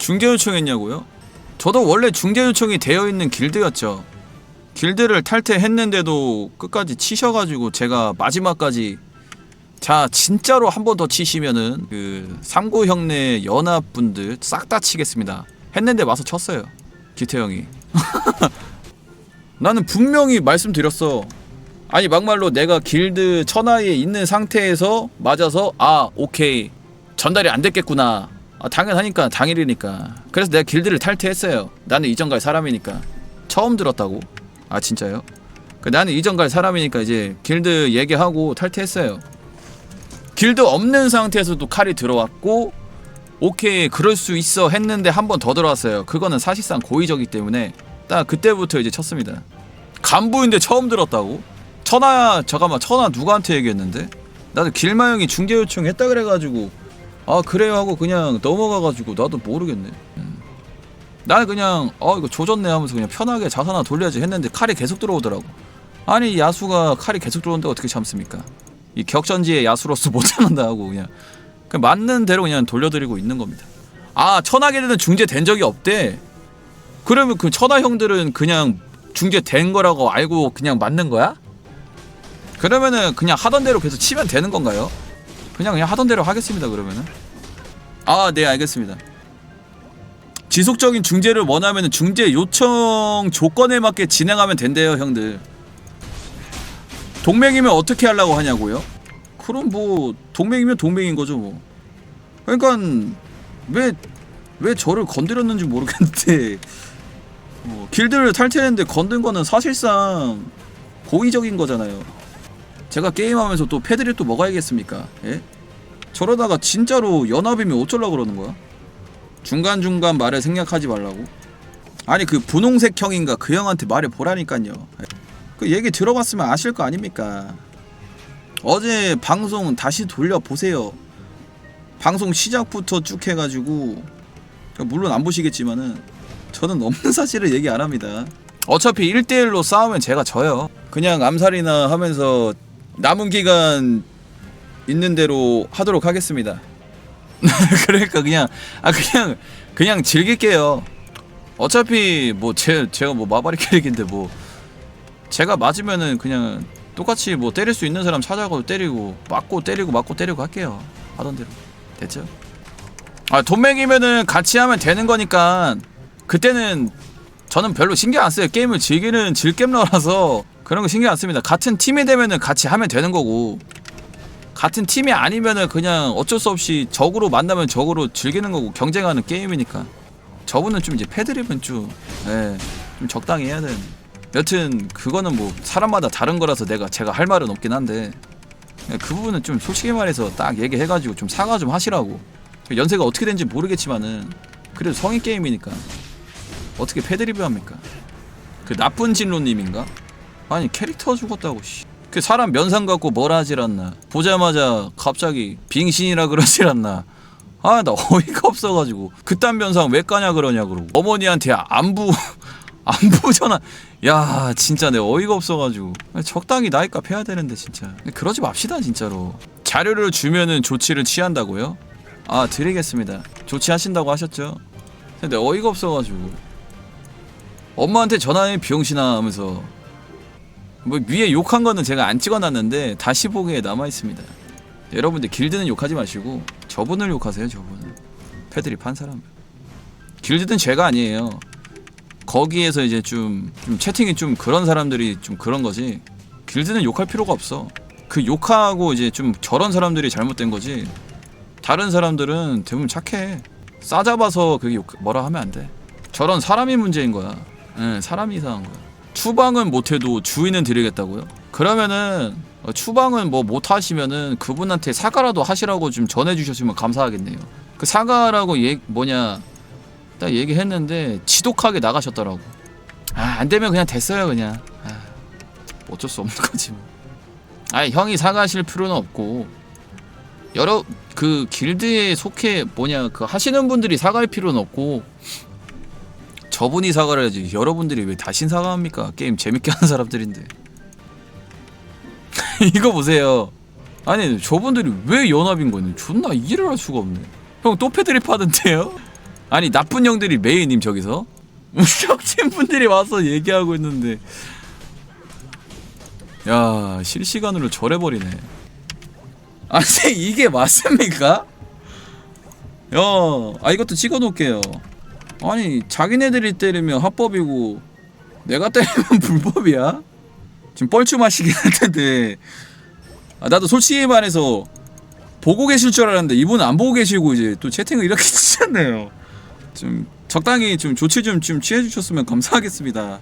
중재 요청했냐고요? 저도 원래 중재 요청이 되어 있는 길드였죠. 길드를 탈퇴했는데도 끝까지 치셔가지고 제가 마지막까지 자 진짜로 한 번 더 치시면은 그 삼구 형네 연합 분들 싹 다 치겠습니다. 했는데 와서 쳤어요. 기태 형이. 나는 분명히 말씀드렸어. 아니 막말로 내가 길드 천하에 있는 상태에서 맞아서 아 오케이 전달이 안 됐겠구나. 아, 당연하니까 당일이니까. 그래서 내가 길드를 탈퇴했어요. 나는 이전 갈 사람이니까. 처음 들었다고? 아 진짜요? 그 나는 이전 갈 사람이니까 이제 길드 얘기하고 탈퇴했어요. 길드 없는 상태에서도 칼이 들어왔고 오케이 그럴 수 있어 했는데 한 번 더 들어왔어요. 그거는 사실상 고의적이기 때문에 딱 그때부터 이제 쳤습니다. 간부인데 처음 들었다고? 천하야 잠깐만 천하 누구한테 얘기했는데? 나도 길마 형이 중재 요청했다 그래가지고 아 그래요 하고 그냥 넘어가가지고 나도 모르겠네. 음. 나는 그냥 어 이거 조졌네 하면서 그냥 편하게 자산화 돌려야지 했는데 칼이 계속 들어오더라고. 아니 야수가 칼이 계속 들어오는데 어떻게 참습니까? 이 격전지의 야수로서 못 참는다 하고 그냥 그냥 맞는 대로 그냥 돌려드리고 있는 겁니다. 아 천하계는 중재 된 적이 없대. 그러면 그 천하 형들은 그냥 중재 된 거라고 알고 그냥 맞는 거야? 그러면은 그냥 하던 대로 계속 치면 되는 건가요? 그냥 그냥 하던 대로 하겠습니다 그러면은. 아 네 알겠습니다. 지속적인 중재를 원하면 중재 요청 조건에 맞게 진행하면 된대요 형들. 동맹이면 어떻게 하려고 하냐고요? 그럼 뭐 동맹이면 동맹인 거죠 뭐. 그러니까 왜 왜 저를 건드렸는지 모르겠는데. 뭐 길드를 탈퇴했는데 건든 거는 사실상 고의적인 거잖아요 제가 게임하면서 또 패드립 또 먹어야겠습니까? 예? 저러다가 진짜로 연합이면 어쩌려고 그러는 거야? 중간중간 말을 생략하지 말라고? 아니 그 분홍색 형인가 그 형한테 말해 보라니까요 그 얘기 들어봤으면 아실 거 아닙니까 어제 방송 다시 돌려보세요 방송 시작부터 쭉 해가지고 물론 안 보시겠지만은 저는 없는 사실을 얘기 안 합니다 어차피 1대1로 싸우면 제가 져요 그냥 암살이나 하면서 남은 기간 있는 대로 하도록 하겠습니다. 그러니까 그냥 아 그냥 그냥 즐길게요. 어차피 뭐 제 제가 뭐 마바리 캐릭인데 뭐 제가 맞으면은 그냥 똑같이 뭐 때릴 수 있는 사람 찾아가고 때리고 맞고 때리고 맞고 때리고 할게요. 하던 대로 됐죠? 아 돈맥이면은 같이 하면 되는 거니까 그때는 저는 별로 신경 안 써요. 게임을 즐기는 즐겜러라서 그런 거 신경 안 씁니다. 같은 팀이 되면은 같이 하면 되는 거고 같은 팀이 아니면은 그냥 어쩔 수 없이 적으로 만나면 적으로 즐기는 거고 경쟁하는 게임이니까 저분은 좀 이제 패드립은 좀, 예, 좀 적당히 해야 되는. 여튼 그거는 뭐 사람마다 다른 거라서 내가 제가 할 말은 없긴 한데 예, 그 부분은 좀 솔직히 말해서 딱 얘기해가지고 좀 사과 좀 하시라고 연세가 어떻게 된지 모르겠지만은 그래도 성인 게임이니까 어떻게 패드립을 합니까? 그 나쁜 진로님인가? 아니 캐릭터 죽었다고 씨. 그 사람 면상 갖고 뭐라 하질 않나. 보자마자 갑자기 빙신이라 그러질 않나. 아 나 어이가 없어가지고. 그딴 면상 왜 까냐 그러냐 그러고. 어머니한테 안부 안부 전화. 야 진짜 내 어이가 없어가지고. 적당히 나이값 해야 되는데 진짜. 그러지 맙시다 진짜로. 자료를 주면은 조치를 취한다고요? 아 드리겠습니다. 조치하신다고 하셨죠? 근데 어이가 없어가지고. 엄마한테 전화해 비용신아 하면서 뭐 위에 욕한 거는 제가 안 찍어놨는데 다시 보기에 남아 있습니다. 여러분들 길드는 욕하지 마시고 저분을 욕하세요. 저분 패드립 한 사람. 길드는 죄가 아니에요. 거기에서 이제 좀, 좀 채팅이 좀 그런 사람들이 좀 그런 거지. 길드는 욕할 필요가 없어. 그 욕하고 이제 좀 저런 사람들이 잘못된 거지. 다른 사람들은 대부분 착해. 싸잡아서 그게 욕, 뭐라 하면 안 돼. 저런 사람이 문제인 거야. 예, 사람이 이상한 거야. 추방은 못해도 주인은 드리겠다고요? 그러면은 어, 추방은 뭐 못하시면은 그분한테 사과라도 하시라고 좀 전해주셨으면 감사하겠네요. 그 사과라고 얘 뭐냐 딱 얘기했는데 지독하게 나가셨더라고. 아 안 되면 그냥 됐어요 그냥. 아, 어쩔 수 없는 거지 뭐. 아 형이 사과하실 필요는 없고 여러 그 길드에 속해 뭐냐 그 하시는 분들이 사과할 필요는 없고 저분이 사과를 해야지. 여러분들이 왜 다신 사과합니까? 게임 재밌게 하는 사람들인데. 이거 보세요. 아니 저분들이 왜 연합인 거니? 존나 이해를 할 수가 없네. 형 또 패드립 하던데요? 아니 나쁜 형들이 메이님 저기서? 혁진 분들이 와서 얘기하고 있는데. 야 실시간으로 절해버리네. 아니 이게 맞습니까? 야 아 이것도 찍어놓을게요 아니 자기네들이 때리면 합법이고 내가 때리면 불법이야? 지금 뻘쭘하시긴 할 텐데. 아, 나도 솔직히 말해서 보고 계실 줄 알았는데 이분은 안 보고 계시고 이제 또 채팅을 이렇게 치셨네요. 좀 적당히 좀 조치 좀, 좀 취해 주셨으면 감사하겠습니다